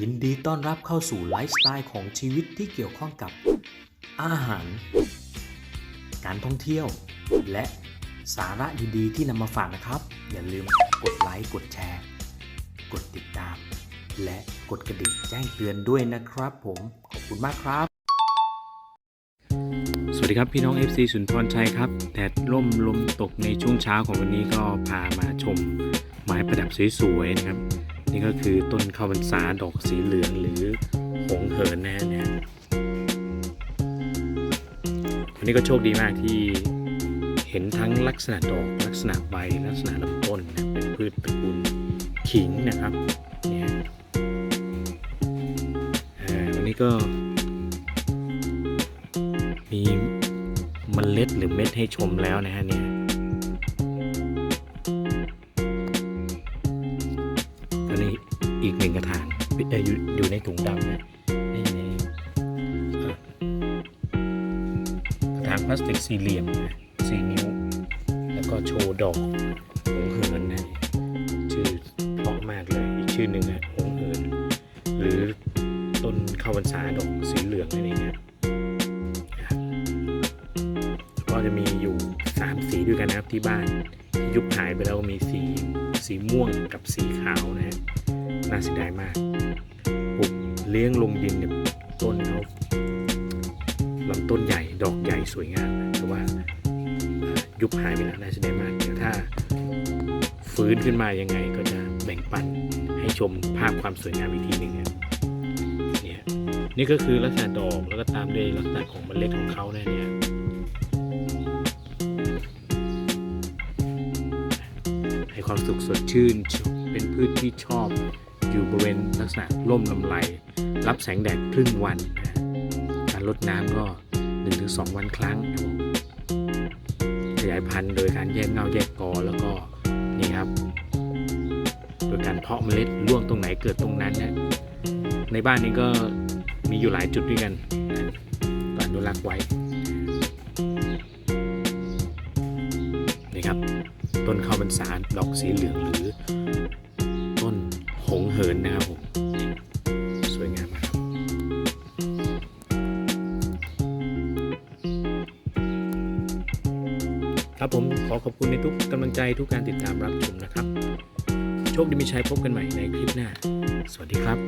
ยินดีต้อนรับเข้าสู่ไลฟ์สไตล์ของชีวิตที่เกี่ยวข้องกับ อาหาร การท่องเที่ยว และสาระดีๆที่นำมาฝากนะครับ อย่าลืมกดไลค์กดแชร์ กดติดตาม และกดกระดิ่งแจ้งเตือนด้วยนะครับ ผมขอบคุณมากครับ สวัสดีครับพี่น้อง FC สุนทรชัยครับแดดร่มลมตกในช่วงเช้าของวันนี้ก็พามาชม ไม้ประดับสวยๆนะครับ นี่ก็คือต้นข้าวพรรษาดอกสีเหลืองหรือหงเหินนะเนี่ยวันนี้ก็โชคดีมากที่เห็นทั้งลักษณะดอกลักษณะใบลักษณะลำต้นนะเป็นพืชตระกูลขิงนะครับเนี่ยวันนี้ก็ มีเมล็ดหรือเม็ดให้ชมแล้วนะฮะเนี่ย อีกหนึ่งกระถางเอ่ออยู่อยู่ในถุงดำนะนี่ในเอ่อกระถางพลาสติกสี่เหลี่ยมนะสี่นิ้ว แล้วก็โชว์ดอกหงเหินนะชื่อเพราะมากเลย อีกชื่อหนึ่งนะหงเหิน หรือต้นข้าวพรรษาดอกสีเหลืองนั่นเองนะก็จะมีอยู่3สีด้วยกันนะครับที่บ้านที่ยุบหายไปแล้วก็มีสีสีม่วงกับสีขาวนะฮะ น่าเสียดายมากปลูกเลี้ยงลงดินเนี่ยต้นเขาลำต้นใหญ่ดอกใหญ่สวยงามแต่ว่ายุบหายไปแล้วน่าเสียดายมากเดี๋ยวถ้าฟื้นขึ้นมายังไงก็จะแบ่งปันให้ชมภาพความสวยงามอีกทีหนึ่งเนี่ยนี่ก็คือลักษณะดอกแล้วก็ตามด้วยลักษณะของเมล็ดของเขาเนี่ยให้ความสุขสดชื่นเป็นพืชที่ชอบ อยู่บริเวณลักษณะร่มลำไรรับแสงแดดครึ่งวัน การรดน้ำก็ 1-2 วันครั้งครับผมขยายพันธุ์โดยการแยกเงาแยกกอแล้วก็นี่ครับ โดยการเพาะเมล็ดร่วงตรงไหนเกิดตรงนั้นนะในบ้านนี้ก็มีอยู่หลายจุดด้วยกันก็อนุรักษ์ไว้นี่ครับต้นข้าวบรรษาดอกสีเหลืองหรือ งเหินนะครับผมสวยงามมากครับผมขอขอบคุณในทุกกำลังใจทุกการติดตามรับชมนะครับ โชคดีมีชัยพบกันใหม่ในคลิปหน้า สวัสดีครับ